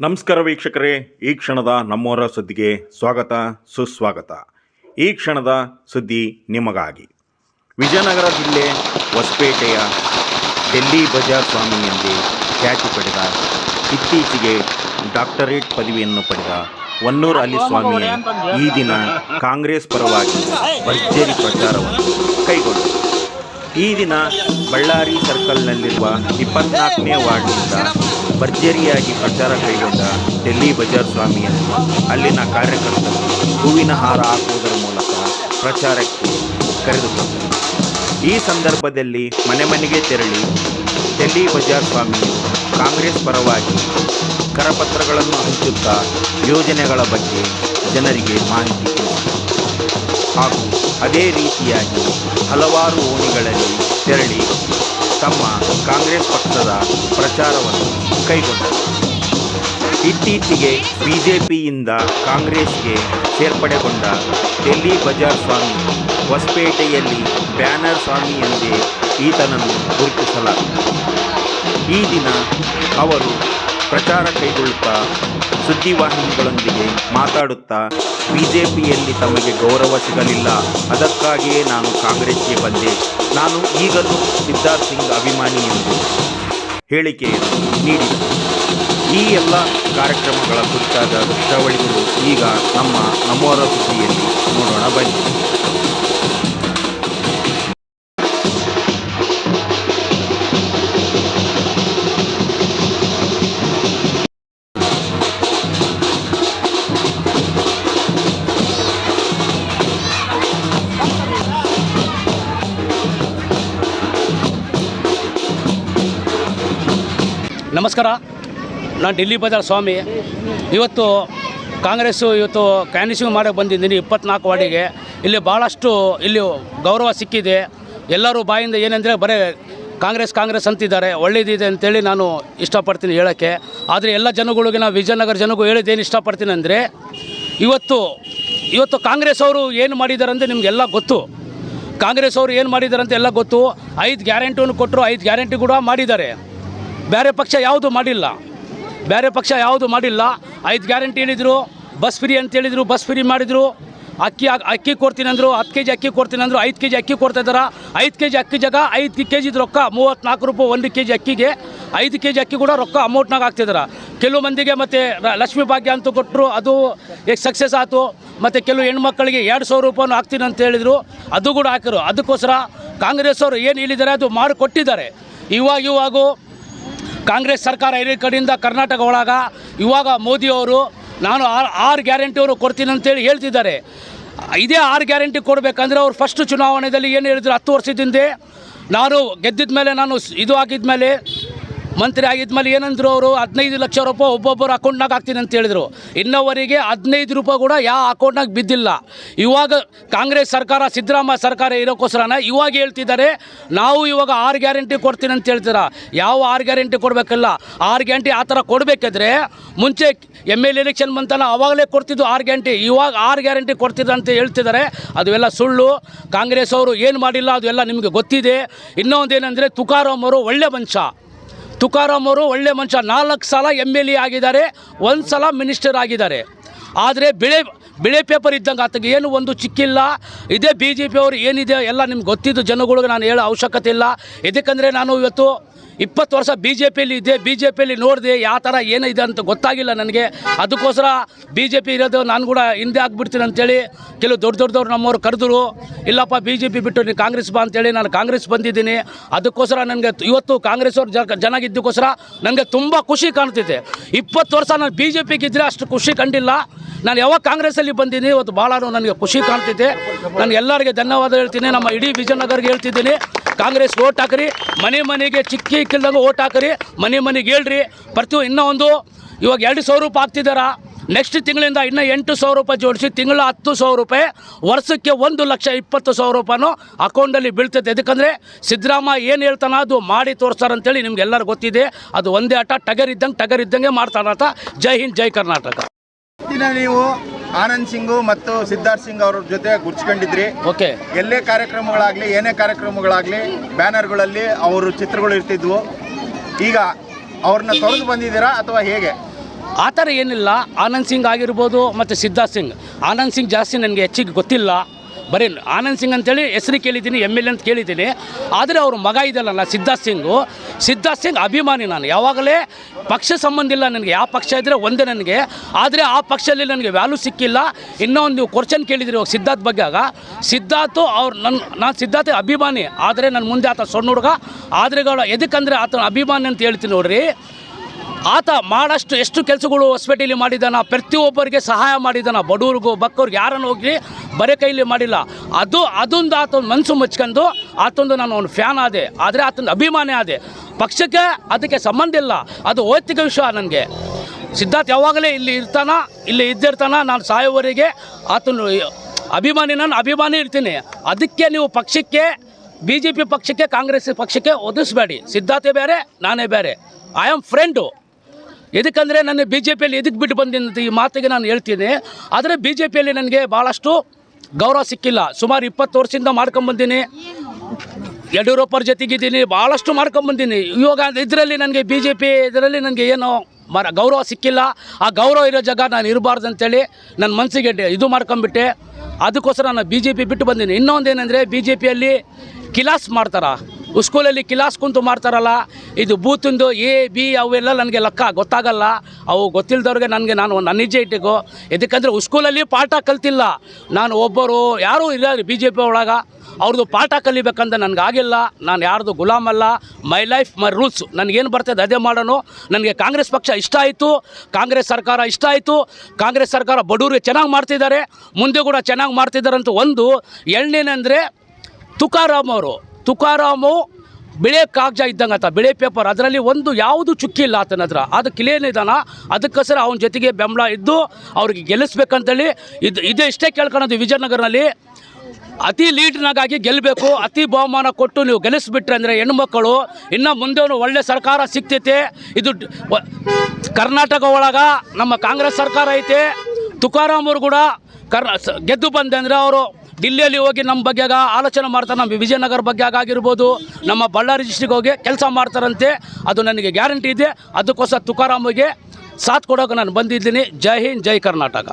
ನಮಸ್ಕಾರ ವೀಕ್ಷಕರೇ, ಈ ಕ್ಷಣದ ನಮ್ಮೋರ ಸುದ್ದಿಗೆ ಸ್ವಾಗತ, ಸುಸ್ವಾಗತ. ಈ ಕ್ಷಣದ ಸುದ್ದಿ ನಿಮಗಾಗಿ. ವಿಜಯನಗರ ಜಿಲ್ಲೆ ಹೊಸಪೇಟೆಯ ಡೆಲ್ಲಿ ಬಜಾರ್ ಸ್ವಾಮಿ ಎಂದೇ ಖ್ಯಾತಿ ಪಡೆದ ಇತ್ತೀಚೆಗೆ ಡಾಕ್ಟರೇಟ್ ಪದವಿಯನ್ನು ಪಡೆದ ವನ್ನೂರ್ ಅಲಿ ಸ್ವಾಮಿಯ ಈ ದಿನ ಕಾಂಗ್ರೆಸ್ ಪರವಾಗಿ ಭರ್ಜರಿ ಪ್ರಚಾರವನ್ನು ಕೈಗೊಂಡರು ಈ ದಿನ ಬಳ್ಳಾರಿ ಸರ್ಕಲ್ನಲ್ಲಿರುವ ಇಪ್ಪತ್ನಾಲ್ಕನೇ ವಾರ್ಡ್ನಿಂದ ಭರ್ಜರಿಯಾಗಿ ಪ್ರಚಾರ ಕೈಗೊಂಡ ಡೆಲ್ಲಿ ಬಜಾರ್ ಸ್ವಾಮಿಯನ್ನು ಅಲ್ಲಿನ ಕಾರ್ಯಕರ್ತರು ಹೂವಿನ ಹಾರ ಹಾಕುವುದರ ಮೂಲಕ ಪ್ರಚಾರಕ್ಕೆ ಕರೆದುಕೊಂಡರು. ಈ ಸಂದರ್ಭದಲ್ಲಿ ಮನೆ ಮನೆಗೆ ತೆರಳಿ ಡೆಲ್ಲಿ ಬಜಾರ್ ಸ್ವಾಮಿಯು ಕಾಂಗ್ರೆಸ್ ಪರವಾಗಿ ಕರಪತ್ರಗಳನ್ನು ಹಂಚುತ್ತಾ ಯೋಜನೆಗಳ ಬಗ್ಗೆ ಜನರಿಗೆ ಮಾಹಿತಿ ಹಾಗೂ ಅದೇ ರೀತಿಯಾಗಿ ಹಲವಾರು ಓಣಿಗಳಲ್ಲಿ ತೆರಳಿ ತಮ್ಮ ಕಾಂಗ್ರೆಸ್ ಪಕ್ಷದ ಪ್ರಚಾರವನ್ನು ಕೈಗೊಂಡರು. ಇತ್ತೀಚೆಗೆ ಬಿಜೆಪಿಯಿಂದ ಕಾಂಗ್ರೆಸ್ಗೆ ಸೇರ್ಪಡೆಗೊಂಡ ಡೆಲ್ಲಿ ಬಜಾರ್ ಸ್ವಾಮಿ, ಹೊಸಪೇಟೆಯಲ್ಲಿ ಬ್ಯಾನರ್ ಸ್ವಾಮಿ ಎಂದೇ ಈತನನ್ನು ಗುರುತಿಸಲಾಗಿದೆ. ಈ ದಿನ ಅವರು ಪ್ರಚಾರ ಕೈಗೊಳ್ಳುತ್ತಾ ಸುದ್ದಿವಾಹಿನಿಗಳೊಂದಿಗೆ ಮಾತಾಡುತ್ತಾ ಬಿಜೆಪಿಯಲ್ಲಿ ತಮಗೆ ಗೌರವ ಸಿಗಲಿಲ್ಲ. ಅದಕ್ಕಾಗಿಯೇ ನಾನು ಕಾಂಗ್ರೆಸ್ಗೆ ಬಂದೆ. ನಾನು ಈಗಲೂ ಸಿದ್ಧಾರ್ಥ್ ಸಿಂಗ್ ಅಭಿಮಾನಿ ಎಂದು ಹೇಳಿಕೆಯನ್ನು ನೀಡಿದರು ಈ ಎಲ್ಲ ಕಾರ್ಯಕ್ರಮಗಳ ಕುರಿತಾದ ದೃಶ್ಯಾವಳಿಗಳು ಈಗ ನಮ್ಮ ನಮೋರ ಸುದ್ದಿಯಲ್ಲಿ ನೋಡೋಣ ಬನ್ನಿ. ನಮಸ್ಕಾರ. ನಾನು ಡೆಲ್ಲಿ ಬಜಾರ್ ಸ್ವಾಮಿ. ಇವತ್ತು ಕಾಂಗ್ರೆಸ್ಸು, ಇವತ್ತು ಕ್ಯಾನಿಸಿಂಗ್ ಮಾಡೋಕ್ಕೆ ಬಂದಿದ್ದೀನಿ ಇಪ್ಪತ್ನಾಲ್ಕು ವಾರ್ಡಿಗೆ. ಇಲ್ಲಿ ಭಾಳಷ್ಟು ಇಲ್ಲಿ ಗೌರವ ಸಿಕ್ಕಿದೆ. ಎಲ್ಲರೂ ಬಾಯಿಂದ ಏನಂದರೆ ಬರೀ ಕಾಂಗ್ರೆಸ್ ಕಾಂಗ್ರೆಸ್ ಅಂತಿದ್ದಾರೆ. ಒಳ್ಳೇದಿದೆ ಅಂತೇಳಿ ನಾನು ಇಷ್ಟಪಡ್ತೀನಿ ಹೇಳೋಕ್ಕೆ. ಆದರೆ ಎಲ್ಲ ಜನಗಳಿಗೆ ನಾವು ವಿಜಯನಗರ ಜನಗೂ ಹೇಳಿದ್ದೇನು ಇಷ್ಟಪಡ್ತೀನಿ ಅಂದರೆ, ಇವತ್ತು ಇವತ್ತು ಕಾಂಗ್ರೆಸ್ ಅವರು ಏನು ಮಾಡಿದ್ದಾರೆ ಅಂದರೆ ನಿಮಗೆಲ್ಲ ಗೊತ್ತು. ಕಾಂಗ್ರೆಸ್ ಅವರು ಏನು ಮಾಡಿದ್ದಾರೆ ಅಂತ ಎಲ್ಲ ಗೊತ್ತು. ಐದು ಗ್ಯಾರಂಟಿಯನ್ನು ಕೊಟ್ಟರು ಐದು ಗ್ಯಾರಂಟಿ ಕೂಡ ಮಾಡಿದ್ದಾರೆ. ಬೇರೆ ಪಕ್ಷ ಯಾವುದು ಮಾಡಿಲ್ಲ. ಬೇರೆ ಪಕ್ಷ ಯಾವುದು ಮಾಡಿಲ್ಲ. ಐದು ಗ್ಯಾರಂಟಿ ಹೇಳಿದರು, ಬಸ್ ಫ್ರೀ ಅಂತ ಹೇಳಿದರು, ಬಸ್ ಫ್ರೀ ಮಾಡಿದರು. ಅಕ್ಕಿ ಅಕ್ಕಿ ಕೊಡ್ತೀನಿ ಅಂದರು, ಹತ್ತು ಕೆ ಜಿ ಅಕ್ಕಿ ಕೊಡ್ತೀನಿ ಅಂದರು, ಐದು ಕೆ ಜಿ ಅಕ್ಕಿ ಕೊಡ್ತಾ ಇದ್ದಾರೆ? ಐದು ಕೆ ಜಿ ಅಕ್ಕಿ ಜಾಗ, ಐದು ಕೆ ಜಿದು ರೊಕ್ಕ ಮೂವತ್ತ್ನಾಲ್ಕು ರೂಪಾಯಿ ಒಂದು ಕೆ ಜಿ ಅಕ್ಕಿಗೆ, ಐದು ಕೆ ಜಿ ಅಕ್ಕಿ ಕೂಡ ರೊಕ್ಕ ಅಮೌಂಟ್ನಾಗ ಹಾಕ್ತಿದ್ದಾರೆ ಕೆಲವು ಮಂದಿಗೆ ಮತ್ತು ಲಕ್ಷ್ಮಿ ಭಾಗ್ಯ ಅಂತ ಕೊಟ್ಟರು ಅದು ಈಗ ಸಕ್ಸಸ್ ಆಯಿತು ಮತ್ತು ಕೆಲವು ಹೆಣ್ಮಕ್ಳಿಗೆ ಎರಡು ಸಾವಿರ ರೂಪಾಯಿ ಹಾಕ್ತೀನಿ ಅಂತ ಹೇಳಿದರು, ಅದು ಕೂಡ ಹಾಕಿರು ಅದಕ್ಕೋಸ್ಕರ ಕಾಂಗ್ರೆಸ್ ಅವರು ಏನು ಹೇಳಿದ್ದಾರೆ, ಅದು ಮಾಡಿ ಕೊಟ್ಟಿದ್ದಾರೆ. ಇವಾಗ ಇವಾಗ ಕಾಂಗ್ರೆಸ್ ಸರ್ಕಾರ ಇರೋ ಕಡೆಯಿಂದ ಕರ್ನಾಟಕ ಒಳಗ ಇವಾಗ ಮೋದಿಯವರು ನಾನು ಆರು ಆರು ಗ್ಯಾರಂಟಿಯವರು ಕೊಡ್ತೀನಿ ಅಂತೇಳಿ ಹೇಳ್ತಿದ್ದಾರೆ. ಇದೇ ಆರು ಗ್ಯಾರಂಟಿ ಕೊಡಬೇಕಂದ್ರೆ ಅವ್ರು ಫಸ್ಟ್ ಚುನಾವಣೆಯಲ್ಲಿ ಏನು ಹೇಳಿದ್ರು ಹತ್ತು ವರ್ಷದಿಂದ ನಾನು ಗೆದ್ದಿದ ಮೇಲೆ ನಾನು ಇದು ಹಾಕಿದ ಮೇಲೆ ಮಂತ್ರಿ ಆಗಿದ್ಮೇಲೆ ಏನಂದ್ರು ಅವರು, ಹದಿನೈದು ಲಕ್ಷ ರೂಪಾಯಿ ಒಬ್ಬೊಬ್ಬರು ಅಕೌಂಟ್ನಾಗ ಹಾಕ್ತೀನಿ ಅಂತ ಹೇಳಿದರು. ಇನ್ನೋವರೆಗೆ ಹದಿನೈದು ರೂಪಾಯಿ ಕೂಡ ಯಾವ ಅಕೌಂಟ್ನಾಗ ಬಿದ್ದಿಲ್ಲ. ಇವಾಗ ಕಾಂಗ್ರೆಸ್ ಸರ್ಕಾರ, ಸಿದ್ದರಾಮಯ್ಯ ಸರ್ಕಾರ ಇರೋಕ್ಕೋಸ್ಕರನೇ ಇವಾಗ ಹೇಳ್ತಿದ್ದಾರೆ, ನಾವು ಇವಾಗ ಆರು ಗ್ಯಾರಂಟಿ ಕೊಡ್ತೀನಿ ಅಂತ ಹೇಳ್ತೀರ? ಯಾವ ಆರು ಗ್ಯಾರಂಟಿ ಕೊಡಬೇಕಲ್ಲ? ಆರು ಗ್ಯಾರಂಟಿ ಆ ಥರ ಕೊಡಬೇಕಾದ್ರೆ ಮುಂಚೆ ಎಂ ಎಲ್ ಎಲೆಕ್ಷನ್ ಬಂತಲ್ಲ, ಅವಾಗಲೇ ಕೊಡ್ತಿದ್ದು ಆರು ಗ್ಯಾರಂಟಿ. ಇವಾಗ ಆರು ಗ್ಯಾರಂಟಿ ಕೊಡ್ತಿದ್ರು ಅಂತ ಹೇಳ್ತಿದ್ದಾರೆ. ಅದೆಲ್ಲ ಸುಳ್ಳು. ಕಾಂಗ್ರೆಸ್ ಅವರು ಏನು ಮಾಡಿಲ್ಲ ಅದು ಎಲ್ಲ ನಿಮಗೆ ಗೊತ್ತಿದೆ. ಇನ್ನೊಂದೇನೆಂದರೆ ತುಕಾರಾಮ್ ಅವರು ಒಳ್ಳೆ ಮನುಷ್ಯ. ತುಕಾರಾಮ್ ಅವರು ಒಳ್ಳೆ ಮನುಷ್ಯ. ನಾಲ್ಕು ಸಲ ಎಂ ಎಲ್ ಎ ಆಗಿದ್ದಾರೆ, ಒಂದು ಸಲ ಮಿನಿಸ್ಟರ್ ಆಗಿದ್ದಾರೆ. ಆದರೆ ಬಿಳೆ ಬಿಳೆ ಪೇಪರ್ ಇದ್ದಂಗೆ ಆತಗೆ ಏನು ಒಂದು ಚಿಕ್ಕಿಲ್ಲ. ಇದೇ ಬಿ ಜೆ ಪಿ ಅವರು ಏನಿದೆ ಎಲ್ಲ ನಿಮ್ಗೆ ಗೊತ್ತಿದ್ದು, ಜನಗಳಿಗೆ ನಾನು ಹೇಳೋ ಅವಶ್ಯಕತೆ ಇಲ್ಲ. ಇದಕ್ಕಂದರೆ ನಾನು ಇವತ್ತು ಇಪ್ಪತ್ತು ವರ್ಷ ಬಿ ಜೆ ಪಿಯಲ್ಲಿ ಇದ್ದೆ ಬಿ ಜೆ ಪಿಯಲ್ಲಿ ನೋಡಿದೆ ಯಾವ ಥರ ಏನಿದೆ ಅಂತ ಗೊತ್ತಾಗಿಲ್ಲ ನನಗೆ. ಅದಕ್ಕೋಸ್ಕರ ಬಿ ಜೆ ಪಿ ಇರೋದು ನಾನು ಕೂಡ ಹಿಂದೆ ಆಗ್ಬಿಡ್ತೀನಿ ಅಂತೇಳಿ ಕೆಲವು ದೊಡ್ಡ ದೊಡ್ಡದವ್ರು ನಮ್ಮವ್ರು ಕರೆದ್ರು, ಇಲ್ಲಪ್ಪ ಬಿ ಜೆ ಪಿ ಬಿಟ್ಟು ನೀನು ಕಾಂಗ್ರೆಸ್ ಬಾ ಅಂತೇಳಿ ನಾನು ಕಾಂಗ್ರೆಸ್ ಬಂದಿದ್ದೀನಿ. ಅದಕ್ಕೋಸ್ಕರ ನನಗೆ ಇವತ್ತು ಕಾಂಗ್ರೆಸ್ ಅವ್ರು ಜನ ಜನಾಗಿದ್ದಕ್ಕೋಸ್ಕರ ನನಗೆ ತುಂಬ ಖುಷಿ ಕಾಣ್ತಿದೆ. ಇಪ್ಪತ್ತು ವರ್ಷ ನಾನು ಬಿ ಜೆ ಪಿಗಿದ್ರೆ ಅಷ್ಟು ಖುಷಿ ಕಂಡಿಲ್ಲ. ನಾನು ಯಾವಾಗ ಕಾಂಗ್ರೆಸ್ಸಲ್ಲಿ ಬಂದಿದ್ದೀನಿ, ಇವತ್ತು ಭಾಳ ನನಗೆ ಖುಷಿ ಕಾಣ್ತಿದೆ. ನಾನು ಎಲ್ಲರಿಗೆ ಧನ್ಯವಾದ ಹೇಳ್ತೀನಿ. ನಮ್ಮ ಇಡೀ ವಿಜಯನಗರ್ಗೆ ಹೇಳ್ತಿದ್ದೀನಿ. ಕಾಂಗ್ರೆಸ್ ಓಟ್ ಹಾಕ್ರಿ, ಮನೆ ಮನೆಗೆ ಚಿಕ್ಕಿ ಕಿಲ್ದಂಗೆ ಓಟ್ ಹಾಕ್ರಿ, ಮನೆ ಮನೆಗೆ ಹೇಳ್ರಿ. ಪ್ರತಿ ಇನ್ನೂ ಒಂದು, ಇವಾಗ ಎರಡು ಸಾವಿರ ರೂಪಾಯಿ ಹಾಕ್ತಿದ್ದಾರಾ ನೆಕ್ಸ್ಟ್ ತಿಂಗಳಿಂದ ಇನ್ನೂ ಎಂಟು ಸಾವಿರ ರೂಪಾಯಿ ಜೋಡಿಸಿ, ತಿಂಗಳ ಹತ್ತು ಸಾವಿರ ರೂಪಾಯಿ, ವರ್ಷಕ್ಕೆ ಒಂದು ಲಕ್ಷ ಇಪ್ಪತ್ತು ಸಾವಿರ ರೂಪಾಯಿನೂ ಅಕೌಂಟಲ್ಲಿ ಬೀಳ್ತೈತೆ. ಎದಕ್ಕಂದರೆ ಸಿದ್ದರಾಮಯ್ಯ ಏನು ಹೇಳ್ತಾನ, ಅದು ಮಾಡಿ ತೋರಿಸ್ತಾರೆ ಅಂತೇಳಿ ನಿಮ್ಗೆ ಎಲ್ಲರೂ ಗೊತ್ತಿದೆ. ಅದು ಒಂದೇ ಆಟ ಟಗರ್ ಇದ್ದಂಗೆ ಟಗರ್ ಇದ್ದಂಗೆ ಮಾಡ್ತಾನಂತ. ಜೈ ಹಿಂದ್, ಜೈ ಕರ್ನಾಟಕ. ನೀವು ಆನಂದ್ ಸಿಂಗ್ ಮತ್ತು ಸಿದ್ಧಾರ್ಥ್ ಸಿಂಗ್ ಅವ್ರ ಜೊತೆ ಗುರ್ಚ್ಕೊಂಡಿದ್ರಿ. ಓಕೆ. ಎಲ್ಲೇ ಕಾರ್ಯಕ್ರಮಗಳಾಗ್ಲಿ ಏನೇ ಕಾರ್ಯಕ್ರಮಗಳಾಗ್ಲಿ ಬ್ಯಾನರ್ಗಳಲ್ಲಿ ಅವರು ಚಿತ್ರಗಳು ಇರ್ತಿದ್ವು. ಈಗ ಅವ್ರನ್ನ ತೊರೆದು ಬಂದಿದ್ದೀರಾ ಅಥವಾ ಹೇಗೆ? ಆ ಥರ ಏನಿಲ್ಲ. ಆನಂದ್ ಸಿಂಗ್ ಆಗಿರ್ಬೋದು ಮತ್ತು ಸಿದ್ಧಾರ್ಥ್ ಸಿಂಗ್. ಆನಂದ್ ಸಿಂಗ್ ಜಾಸ್ತಿ ನನಗೆ ಹೆಚ್ಚಿಗೆ ಗೊತ್ತಿಲ್ಲ. ಬರೀ ಆನಂದ್ ಸಿಂಗ್ ಅಂತೇಳಿ ಹೆಸರು ಕೇಳಿದ್ದೀನಿ, ಎಂ ಎಲ್ ಎ ಅಂತ ಕೇಳಿದ್ದೀನಿ. ಆದರೆ ಅವ್ರ ಮಗ ಇದೆಯಲ್ಲ ಸಿದ್ಧಾರ್ಥ್ ಸಿಂಗು. ಸಿದ್ಧಾರ್ಥ್ ಸಿಂಗ್ ಅಭಿಮಾನಿ ನಾನು. ಯಾವಾಗಲೇ ಪಕ್ಷ ಸಂಬಂಧ ಇಲ್ಲ ನನಗೆ. ಯಾವ ಪಕ್ಷ ಇದ್ದರೆ ಒಂದೇ ನನಗೆ. ಆದರೆ ಆ ಪಕ್ಷದಲ್ಲಿ ನನಗೆ ವ್ಯಾಲ್ಯೂ ಸಿಕ್ಕಿಲ್ಲ. ಇನ್ನೊಂದು ನೀವು ಕ್ವಶನ್ ಕೇಳಿದಿರಿ ಇವಾಗ ಸಿದ್ಧಾರ್ಥ್ ಬಗ್ಗೆ ಆಗ. ಸಿದ್ಧಾರ್ಥು ಅವ್ರು ನನ್ನ ನಾನು ಸಿದ್ಧಾರ್ಥ ಅಭಿಮಾನಿ. ಆದರೆ ನನ್ನ ಮುಂದೆ ಆತ ಸಣ್ಣ ಹುಡುಗ. ಆದ್ರೆಗಳು ಎದಕ್ಕಂದರೆ ಆತನ ಅಭಿಮಾನಿ ಅಂತ ಹೇಳ್ತೀನಿ ನೋಡ್ರಿ. ಆತ ಮಾಡಷ್ಟು ಎಷ್ಟು ಕೆಲಸಗಳು ಹೊಸಪೇಟೆಯಲ್ಲಿ ಮಾಡಿದ್ದಾನ, ಪ್ರತಿಯೊಬ್ಬರಿಗೆ ಸಹಾಯ ಮಾಡಿದ್ದಾನ, ಬಡವ್ರಿಗೂ, ಬಕ್ಕವ್ರಿಗೆ, ಯಾರನ್ನು ಹೋಗಿ ಬರೀ ಕೈಲಿ ಮಾಡಿಲ್ಲ. ಅದು, ಅದೊಂದು ಆತನ ಮನಸ್ಸು ಮುಚ್ಕೊಂಡು ಆತೊಂದು ನಾನು ಒಂದು ಫ್ಯಾನ್ ಆದೆ, ಆದರೆ ಆತನ ಅಭಿಮಾನಿ ಆದೆ. ಪಕ್ಷಕ್ಕೆ ಅದಕ್ಕೆ ಸಂಬಂಧ ಇಲ್ಲ, ಅದು ವೈಯಕ್ತಿಕ ವಿಷಯ ನನಗೆ. ಸಿದ್ಧಾರ್ಥ ಯಾವಾಗಲೇ ಇಲ್ಲಿ ಇರ್ತಾನ, ಇಲ್ಲಿ ಇದ್ದಿರ್ತಾನ, ನಾನು ಸಾಯೋವರೆಗೆ ಆತನು ಅಭಿಮಾನಿ, ನಾನು ಅಭಿಮಾನಿ ಇರ್ತೀನಿ. ಅದಕ್ಕೆ ನೀವು ಪಕ್ಷಕ್ಕೆ ಬಿ ಪಕ್ಷಕ್ಕೆ, ಕಾಂಗ್ರೆಸ್ ಪಕ್ಷಕ್ಕೆ ಒದಿಸ್ಬೇಡಿ. ಸಿದ್ಧಾರ್ಥೆ ಬೇರೆ, ನಾನೇ ಬೇರೆ. ಐ ಆಮ್ ಫ್ರೆಂಡು ಎದಕ್ಕಂದರೆ ನನ್ನ ಬಿ ಜೆ ಪಿಯಲ್ಲಿ ಎದಕ್ಕೆ ಬಿಟ್ಟು ಬಂದಿನ ಈ ಮಾತಿಗೆ ನಾನು ಹೇಳ್ತೀನಿ. ಆದರೆ ಬಿ ಜೆ ಪಿಯಲ್ಲಿ ನನಗೆ ಭಾಳಷ್ಟು ಗೌರವ ಸಿಕ್ಕಿಲ್ಲ. ಸುಮಾರು ಇಪ್ಪತ್ತು ವರ್ಷದಿಂದ ಮಾಡ್ಕೊಂಬಂದೀನಿ ಯಡಿಯೂರಪ್ಪರ ಜೊತೆಗಿದ್ದೀನಿ ಭಾಳಷ್ಟು ಮಾಡ್ಕೊಂಬಂದೀನಿ ಇವಾಗ ಇದರಲ್ಲಿ ನನಗೆ ಬಿ ಜೆ ಪಿ ಇದರಲ್ಲಿ ನನಗೆ ಏನು ಮರ, ಗೌರವ ಸಿಕ್ಕಿಲ್ಲ. ಆ ಗೌರವ ಇರೋ ಜಾಗ ನಾನು ಇರಬಾರ್ದು ಅಂತೇಳಿ ನನ್ನ ಮನಸ್ಸಿಗೆ ಇದು ಮಾಡ್ಕೊಂಬಿಟ್ಟೆ ಅದಕ್ಕೋಸ್ಕರ ನಾನು ಬಿ ಜೆ ಪಿ ಬಿಟ್ಟು ಬಂದೀನಿ. ಇನ್ನೊಂದು ಏನಂದರೆ ಬಿ ಜೆ ಪಿಯಲ್ಲಿ ಕಿಲಾಸ್ ಮಾಡ್ತಾರ? ಸ್ಕೂಲಲ್ಲಿ ಕಿಲಾಸ್ ಕುಂತು ಮಾಡ್ತಾರಲ್ಲ, ಇದು ಬೂತಿಂದು ಎ, ಬಿ ಅವೆಲ್ಲ ನನಗೆ ಲೆಕ್ಕ ಗೊತ್ತಾಗಲ್ಲ. ಅವು ಗೊತ್ತಿಲ್ಲದವ್ರಿಗೆ ನನಗೆ ನಾನು ನನ್ನ ನಿಜ ಇಟ್ಟಿಗೋ. ಇದಕ್ಕಂದರೆ ಸ್ಕೂಲಲ್ಲಿ ಪಾಠ ಕಲ್ತಿಲ್ಲ. ನಾನು ಒಬ್ಬರು ಯಾರೂ ಇಲ್ಲ ಬಿ ಜೆ ಪಿ ಒಳಗೆ. ಅವ್ರದ್ದು ಪಾಠ ಕಲಿಬೇಕಂತ ನನಗಾಗಿಲ್ಲ ನಾನು ಯಾರ್ದು ಗುಲಾಮಲ್ಲ ಮೈ ಲೈಫ್, ಮೈ ರೂಲ್ಸ್. ನನಗೇನು ಬರ್ತದೆ ಅದೇ ಮಾಡೋಣ ನನಗೆ ಕಾಂಗ್ರೆಸ್ ಪಕ್ಷ ಇಷ್ಟ ಆಯಿತು. ಕಾಂಗ್ರೆಸ್ ಸರ್ಕಾರ ಇಷ್ಟ ಆಯಿತು. ಕಾಂಗ್ರೆಸ್ ಸರ್ಕಾರ ಬಡವರಿಗೆ ಚೆನ್ನಾಗಿ ಮಾಡ್ತಿದ್ದಾರೆ. ಮುಂದೆ ಕೂಡ ಚೆನ್ನಾಗಿ ಮಾಡ್ತಿದ್ದಾರೆ ಅಂತ ಒಂದು ಎರಡನೇನೆಂದರೆ ತುಕಾರಾಮ್ ಅವರು. ತುಕಾರಾಮು ಬಿಳೆ ಕಾಗಜ ಇದ್ದಂಗೆ ಆತ, ಬಿಳೆ ಪೇಪರ್ ಅದರಲ್ಲಿ ಒಂದು ಯಾವುದು ಚುಕ್ಕಿಲ್ಲ ಆತನ ಹತ್ರ. ಅದು ಇದಾನ ಅದಕ್ಕೋಸ್ಕರ ಅವನ ಜೊತೆಗೆ ಬೆಂಬಲ ಇದ್ದು ಅವ್ರಿಗೆ ಗೆಲ್ಲಿಸ್ಬೇಕಂತೇಳಿ ಇದು ಇದೇ ಇಷ್ಟೇ ಕೇಳ್ಕೊಳೋದು ವಿಜಯನಗರನಲ್ಲಿ. ಅತಿ ಲೀಡ್ನಾಗಾಗಿ ಗೆಲ್ಲಬೇಕು, ಅತಿ ಬಹುಮಾನ ಕೊಟ್ಟು ನೀವು ಗೆಲ್ಲಿಸ್ಬಿಟ್ರೆ ಅಂದರೆ ಹೆಣ್ಮಕ್ಕಳು ಇನ್ನು ಮುಂದೆ ಒಳ್ಳೆ ಸರ್ಕಾರ ಸಿಗ್ತೈತೆ. ಇದು ಕರ್ನಾಟಕ ಒಳಗೆ ನಮ್ಮ ಕಾಂಗ್ರೆಸ್ ಸರ್ಕಾರ ಐತೆ. ತುಕಾರಾಮ್ ಅವರು ಕೂಡ ಕರ್ನಾ ಗೆದ್ದು ಬಂದೆ ಅಂದರೆ ಅವರು ಡಿಲ್ಲಿಯಲ್ಲಿ ಹೋಗಿ ನಮ್ಮ ಬಗ್ಗೆ ಆಲೋಚನೆ ಮಾಡ್ತಾರೆ, ನಮ್ಮ ವಿಜಯನಗರ ಬಗ್ಗೆ ಆಗಿರ್ಬೋದು, ನಮ್ಮ ಬಳ್ಳಾರಿ ಡಿಸ್ಟಿಕ್ ಹೋಗಿ ಕೆಲಸ ಮಾಡ್ತಾರಂತೆ, ಅದು ನನಗೆ ಗ್ಯಾರಂಟಿ ಇದೆ. ಅದಕ್ಕೋಸ್ಕರ ತುಕಾರಾಮಿಗೆ ಸಾಥ್ ಕೊಡೋಕೆ ನಾನು ಬಂದಿದ್ದೀನಿ. ಜೈ ಹಿಂದ್, ಜೈ ಕರ್ನಾಟಕ.